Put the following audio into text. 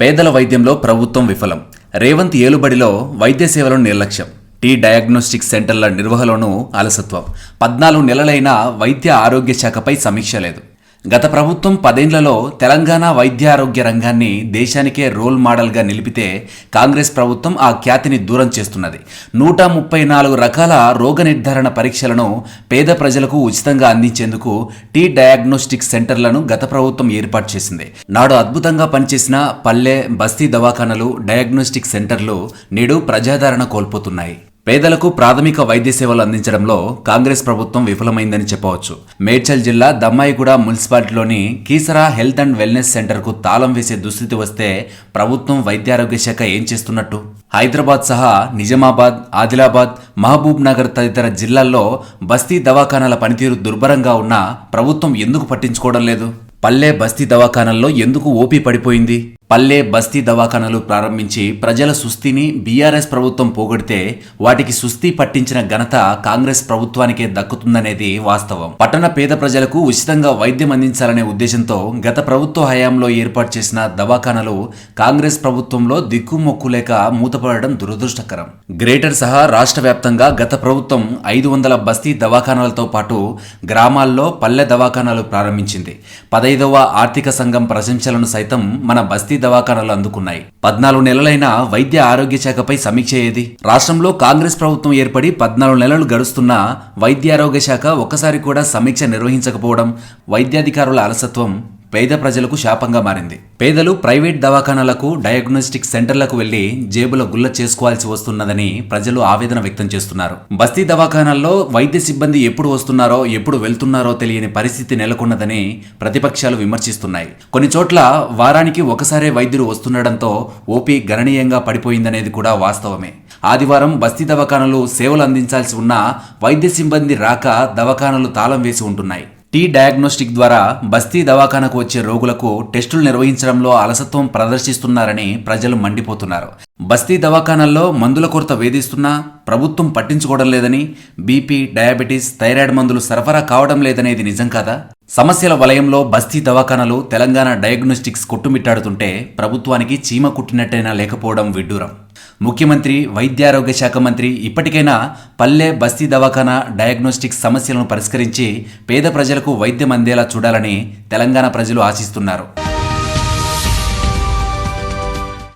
పేదల వైద్యంలో ప్రభుత్వం విఫలం. రేవంత్ ఏలుబడిలో వైద్య సేవలను నిర్లక్ష్యం. టీ డయాగ్నోస్టిక్ సెంటర్ల నిర్వహణలోనూ అలసత్వం. పద్నాలుగు నెలలైన వైద్య ఆరోగ్య శాఖపై సమీక్ష లేదు. గత ప్రభుత్వం పదేండ్లలో తెలంగాణ వైద్యారోగ్య రంగాన్ని దేశానికే రోల్ మోడల్గా నిలిపితే కాంగ్రెస్ ప్రభుత్వం ఆ ఖ్యాతిని దూరం చేస్తున్నది. నూట ముప్పై నాలుగు రకాల రోగ నిర్ధారణ పరీక్షలను పేద ప్రజలకు ఉచితంగా అందించేందుకు టీ డయాగ్నోస్టిక్ సెంటర్లను గత ప్రభుత్వం ఏర్పాటు చేసింది. నాడు అద్భుతంగా పనిచేసిన పల్లె బస్తీ దవాఖానలు డయాగ్నోస్టిక్ సెంటర్లు నేడు ప్రజాదరణ కోల్పోతున్నాయి. పేదలకు ప్రాథమిక వైద్య సేవలు అందించడంలో కాంగ్రెస్ ప్రభుత్వం విఫలమైందని చెప్పవచ్చు. మేడ్చల్ జిల్లా దమ్మాయిగూడ మున్సిపాలిటీలోని కీసరా హెల్త్ అండ్ వెల్నెస్ సెంటర్కు తాళం వేసే దుస్థితి వస్తే ప్రభుత్వం వైద్యారోగ్య శాఖ ఏం చేస్తున్నట్టు? హైదరాబాద్ సహా నిజామాబాద్ ఆదిలాబాద్ మహబూబ్ నగర్ తదితర జిల్లాల్లో బస్తీ దవాఖానాల పనితీరు దుర్భరంగా ఉన్నా ప్రభుత్వం ఎందుకు పట్టించుకోవడం లేదు? పల్లె బస్తీ దవాఖానాల్లో ఎందుకు ఓపీ పడిపోయింది? పల్లె బస్తీ దవాఖానాలు ప్రారంభించి ప్రజల సుస్థిని బీఆర్ఎస్ ప్రభుత్వం పోగొడితే వాటికి సుస్థి పట్టించిన ఘనత కాంగ్రెస్ ప్రభుత్వానికే దక్కుతుందనేది వాస్తవం. పట్టణ పేద ప్రజలకు ఉచితంగా వైద్యం అందించాలనే ఉద్దేశంతో గత ప్రభుత్వ హయాంలో ఏర్పాటు చేసిన దవాఖానాలు కాంగ్రెస్ ప్రభుత్వంలో దిక్కుమొక్కు లేక మూతపడడం దురదృష్టకరం. గ్రేటర్ సహా రాష్ట్ర వ్యాప్తంగా గత ప్రభుత్వం ఐదు వందల బస్తీ దవాఖానాలతో పాటు గ్రామాల్లో పల్లె దవాఖానాలు ప్రారంభించింది. పదైదవ ఆర్థిక సంఘం ప్రశంసలను సైతం మన బస్తీ దవాఖానాలు అందుకున్నాయి. పద్నాలుగు నెలలైన వైద్య ఆరోగ్య శాఖపై సమీక్ష ఏది? రాష్ట్రంలో కాంగ్రెస్ ప్రభుత్వం ఏర్పడి పద్నాలుగు నెలలు గడుస్తున్నా వైద్య ఆరోగ్య శాఖ ఒక్కసారి కూడా సమీక్ష నిర్వహించకపోవడం వైద్యాధికారుల అలసత్వం పేద ప్రజలకు శాపంగా మారింది. పేదలు ప్రైవేట్ దవాఖానాలకు డయాగ్నోస్టిక్ సెంటర్లకు వెళ్ళి జేబుల గుల్ల చేసుకోవాల్సి వస్తున్నదని ప్రజలు ఆవేదన వ్యక్తం చేస్తున్నారు. బస్తీ దవాఖానాల్లో వైద్య సిబ్బంది ఎప్పుడు వస్తున్నారో ఎప్పుడు వెళ్తున్నారో తెలియని పరిస్థితి నెలకొన్నదని ప్రతిపక్షాలు విమర్శిస్తున్నాయి. కొన్ని చోట్ల వారానికి ఒకసారే వైద్యులు వస్తుండటంతో ఓపీ గణనీయంగా పడిపోయిందనేది కూడా వాస్తవమే. ఆదివారం బస్తీ దవాఖానలు సేవలు అందించాల్సి ఉన్నా వైద్య సిబ్బంది రాక దవాఖానలు తాళం వేసి ఉంటున్నాయి. టీ డయాగ్నోస్టిక్ ద్వారా బస్తీ దవాఖానకు వచ్చే రోగులకు టెస్టులు నిర్వహించడంలో అలసత్వం ప్రదర్శిస్తున్నారని ప్రజలు మండిపోతున్నారు. బస్తీ దవాఖానాల్లో మందుల కొరత వేధిస్తున్నా ప్రభుత్వం పట్టించుకోవడం లేదని బీపీ డయాబెటీస్ థైరాయిడ్ మందులు సరఫరా కావడం లేదనేది నిజం కాదా? సమస్యల వలయంలో బస్తీ దవాఖానాలు తెలంగాణ డయాగ్నోస్టిక్స్ కొట్టుమిట్టాడుతుంటే ప్రభుత్వానికి చీమ కుట్టినట్టైనా లేకపోవడం విడ్డూరం. ముఖ్యమంత్రి వైద్యారోగ్య శాఖ మంత్రి ఇప్పటికైనా పల్లె బస్తీ దవాఖానా డయాగ్నోస్టిక్ సమస్యలను పరిష్కరించి పేద ప్రజలకు వైద్యం అందేలా చూడాలని తెలంగాణ ప్రజలు ఆశిస్తున్నారు.